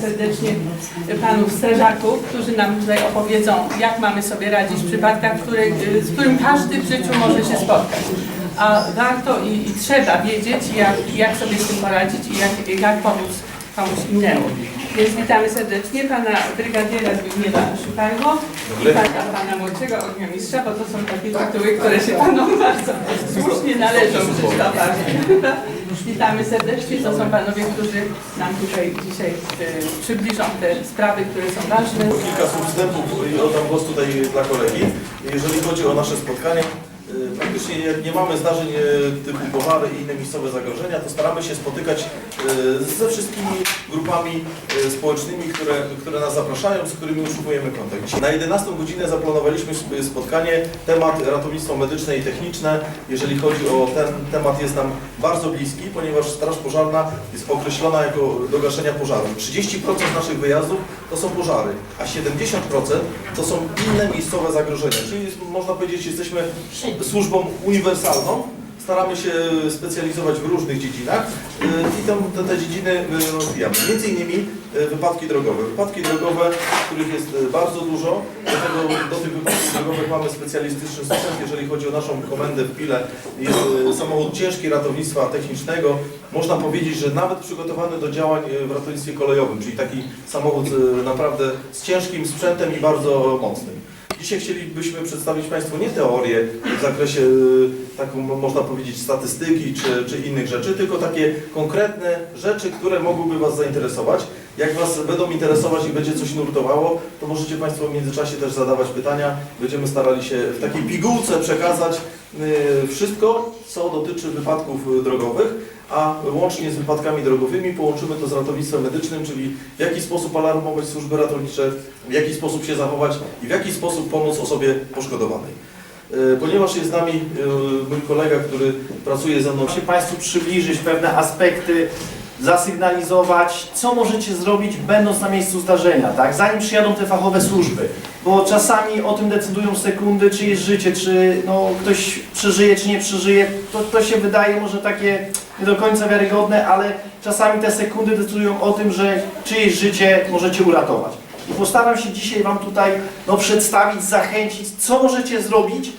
serdecznie panów strażaków, którzy nam tutaj opowiedzą, jak mamy sobie radzić w przypadkach, z którym każdy w życiu może się spotkać. A warto i, i trzeba wiedzieć, jak, jak sobie z tym poradzić i jak, jak pomóc komuś innemu. Więc witamy serdecznie pana brygadiera Zbigniewa Szukarło i pana, pana młodszego ogniamistrza, bo to są takie tytuły, które się panom bardzo słusznie należą Krzysztofa. Witamy serdecznie, to są panowie, którzy nam tutaj dzisiaj e, przybliżą te sprawy, które są ważne. Kilka słów wstępów i oddam głos tutaj dla kolegi. Jeżeli chodzi o nasze spotkanie, praktycznie jak nie mamy zdarzeń y, typu pożary i inne miejscowe zagrożenia, to staramy się spotykać y, ze wszystkimi grupami y, społecznymi, które, które nas zapraszają, z którymi utrzymujemy kontakt. Na 11 godzinę zaplanowaliśmy sp- spotkanie, temat ratownictwo medyczne i techniczne. Jeżeli chodzi o ten temat jest nam bardzo bliski, ponieważ Straż Pożarna jest określona jako do gaszenia pożarów. 30% naszych wyjazdów to są pożary, a 70% to są inne miejscowe zagrożenia. Czyli można powiedzieć, jesteśmy służbą uniwersalną. Staramy się specjalizować w różnych dziedzinach y, i tam te, te dziedziny y, rozwijamy. Między innymi wypadki drogowe. Wypadki drogowe, których jest bardzo dużo. Do, tego, do tych wypadków drogowych mamy specjalistyczny sprzęt. Jeżeli chodzi o naszą komendę w Pile, jest samochód ciężki ratownictwa technicznego. Można powiedzieć, że nawet przygotowany do działań w ratownictwie kolejowym, czyli taki samochód naprawdę z ciężkim sprzętem i bardzo mocnym. Dzisiaj chcielibyśmy przedstawić Państwu nie teorię w zakresie y, taką, mo- można powiedzieć, statystyki czy, czy innych rzeczy, tylko takie konkretne rzeczy, które mogłyby Was zainteresować. Jak Was będą interesować i będzie coś nurtowało, to możecie Państwo w międzyczasie też zadawać pytania. Będziemy starali się w takiej pigułce przekazać y, wszystko, co dotyczy wypadków y, drogowych a łącznie z wypadkami drogowymi połączymy to z ratownictwem medycznym, czyli w jaki sposób alarmować służby ratownicze, w jaki sposób się zachować i w jaki sposób pomóc osobie poszkodowanej. E, Ponieważ jest z nami e, mój kolega, który pracuje ze mną Muszę Państwu przybliżyć pewne aspekty, zasygnalizować, co możecie zrobić będąc na miejscu zdarzenia, tak? zanim przyjadą te fachowe służby. Bo czasami o tym decydują sekundy, czy jest życie, czy no, ktoś przeżyje, czy nie przeżyje. To, to się wydaje może takie nie do końca wiarygodne, ale czasami te sekundy decydują o tym, że czyjeś życie możecie uratować. I postaram się dzisiaj Wam tutaj no, przedstawić, zachęcić, co możecie zrobić,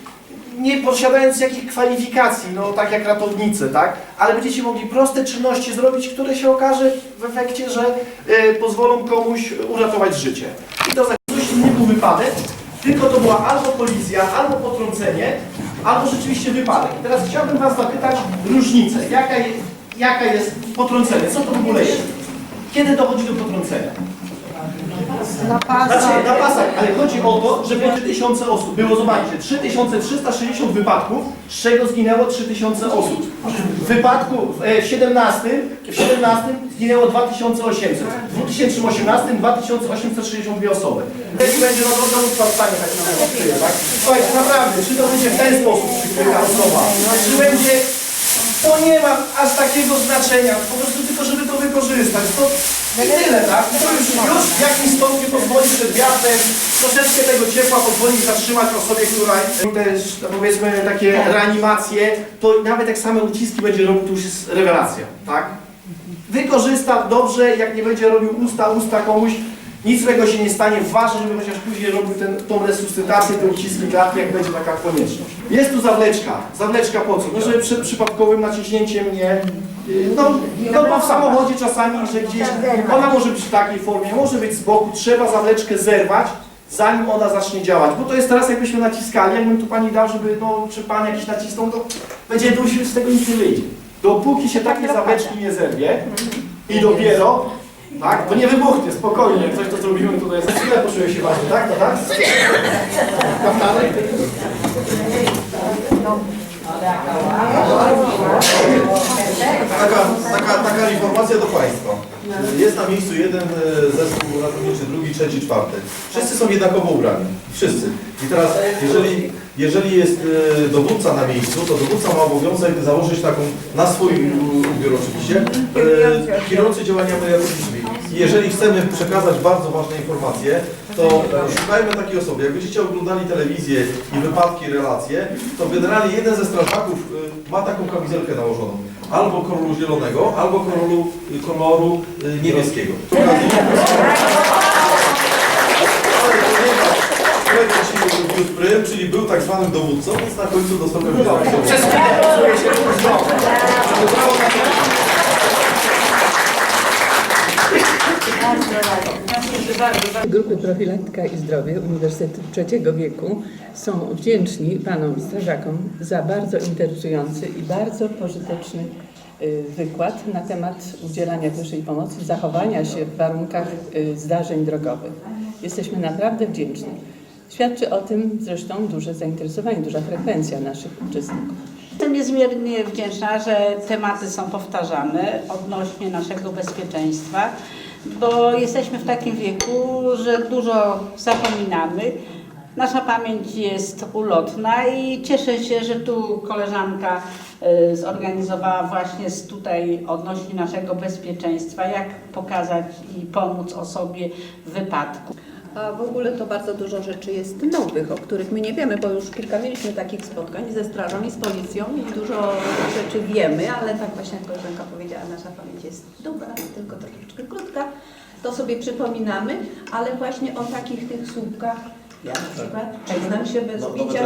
nie posiadając jakich kwalifikacji, no tak jak ratownicy, tak? Ale będziecie mogli proste czynności zrobić, które się okaże w efekcie, że y, pozwolą komuś uratować życie. I to za nie był wypadek, tylko to była albo kolizja, albo potrącenie, albo rzeczywiście wypadek. I teraz chciałbym Was zapytać różnicę. Jaka, je, jaka jest potrącenie? Co to w ogóle jest? Kiedy dochodzi do potrącenia? Znaczy, na pasach, ale chodzi o to, że było 3000 osób. Było, zobaczcie, 3360 wypadków, z czego zginęło 3000 osób. W wypadku e, w 17, w 17 zginęło 2800, w 2018 2862 osoby. Jeśli będzie no to dowód stanie tak na tak? Naprawdę, czy to będzie w ten sposób przykryta osoba, czy będzie to nie ma aż takiego znaczenia, po prostu tylko żeby to wykorzystać. To i tyle, tak? To już, już w jakimś stopniu pozwoli przed wiatrem, troszeczkę tego ciepła pozwoli zatrzymać osobie, która też no powiedzmy takie reanimacje, to nawet jak same uciski będzie robił, to już jest rewelacja, tak? Wykorzysta dobrze, jak nie będzie robił usta, usta komuś, nic złego się nie stanie. Ważne, żeby chociaż później robił ten, tą resuscytację, te uciski klatki, jak będzie taka konieczność. Jest tu zawleczka. Zawleczka po co? No, żeby przed przypadkowym naciśnięciem nie... yy, No, no bo w samochodzie czasami, że gdzieś... Ona może być w takiej formie, może być z boku. Trzeba zawleczkę zerwać, zanim ona zacznie działać. Bo to jest teraz jakbyśmy naciskali, jakbym tu Pani dał, żeby, no, czy Pan jakiś nacisnął, to będzie dusił, z tego nic nie wyjdzie. Dopóki się takie zawleczki nie zerwie i dopiero tak? To nie wybuchnie, spokojnie. Jak coś to zrobimy tutaj. Za chwilę poczuję się ważny, tak? Tak? Kaftany? Taka, taka, taka informacja do Państwa. Jest na miejscu jeden e, zespół ratowniczy, drugi, trzeci, czwarty. Wszyscy są jednakowo ubrani. Wszyscy. I teraz, jeżeli, jeżeli jest e, dowódca na miejscu, to dowódca ma obowiązek założyć taką, na swój ubiór oczywiście, e, kierujący działaniami ratowniczymi. I Jeżeli chcemy przekazać bardzo ważne informacje, to szukajmy takiej osoby. Jak będziecie oglądali telewizję i wypadki, relacje, to generalnie jeden ze strażaków y, ma taką kamizelkę nałożoną. albo koloru zielonego, albo koloru, koloru y, niebieskiego. Ale był prym, czyli był tak zwanym dowódcą, więc na końcu dostał pewien Przez chwilę okazuje się, na Grupy Profilaktyka i Zdrowie Uniwersytetu Trzeciego Wieku są wdzięczni panom strażakom za bardzo interesujący i bardzo pożyteczny y, wykład na temat udzielania pierwszej pomocy, zachowania się w warunkach y, zdarzeń drogowych. Jesteśmy naprawdę wdzięczni. Świadczy o tym zresztą duże zainteresowanie, duża frekwencja naszych uczestników. Jestem niezmiernie wdzięczna, że tematy są powtarzane odnośnie naszego bezpieczeństwa, bo jesteśmy w takim wieku, że dużo zapominamy. Nasza pamięć jest ulotna i cieszę się, że tu koleżanka y, zorganizowała właśnie tutaj odnośnie naszego bezpieczeństwa, jak pokazać i pomóc osobie w wypadku. A w ogóle to bardzo dużo rzeczy jest nowych, o których my nie wiemy, bo już kilka mieliśmy takich spotkań ze strażą i z policją i dużo rzeczy wiemy, ale tak właśnie jak koleżanka powiedziała, nasza pamięć jest dobra, tylko troszeczkę krótka. To sobie przypominamy, ale właśnie o takich tych słupkach ja na przykład przyznam się bez No, treści,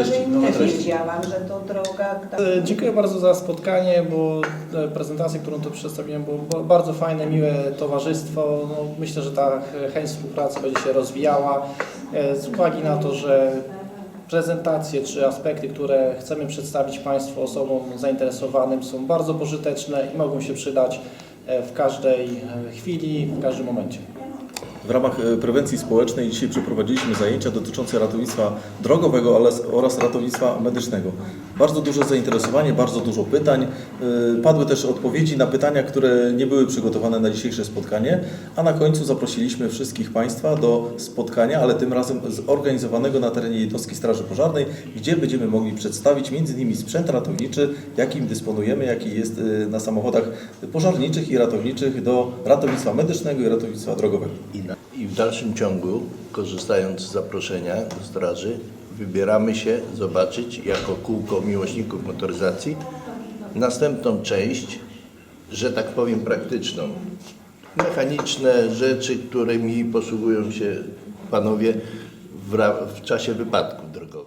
że treści. wiedziałam, że to droga... tak- E, Dziękuję bardzo za spotkanie, bo e, prezentację, którą tu przedstawiłem, było ba- bardzo fajne, miłe towarzystwo. No, myślę, że ta chęć współpracy będzie się rozwijała e, z uwagi na to, że prezentacje czy aspekty, które chcemy przedstawić Państwu osobom zainteresowanym są bardzo pożyteczne i mogą się przydać w każdej chwili, w każdym momencie. W ramach e, prewencji społecznej dzisiaj przeprowadziliśmy zajęcia dotyczące ratownictwa drogowego oraz- ratownictwa medycznego. Bardzo duże zainteresowanie, bardzo dużo pytań. E, Padły też odpowiedzi na pytania, które nie były przygotowane na dzisiejsze spotkanie, a na końcu zaprosiliśmy wszystkich Państwa do spotkania, ale tym razem zorganizowanego na terenie jednostki Straży Pożarnej, gdzie będziemy mogli przedstawić m.in. sprzęt ratowniczy, jakim dysponujemy, jaki jest e, na samochodach pożarniczych i ratowniczych do ratownictwa medycznego i ratownictwa drogowego. W dalszym ciągu, korzystając z zaproszenia do straży, wybieramy się zobaczyć jako kółko miłośników motoryzacji następną część, że tak powiem praktyczną. Mechaniczne rzeczy, którymi posługują się panowie w, w czasie wypadków drogowych.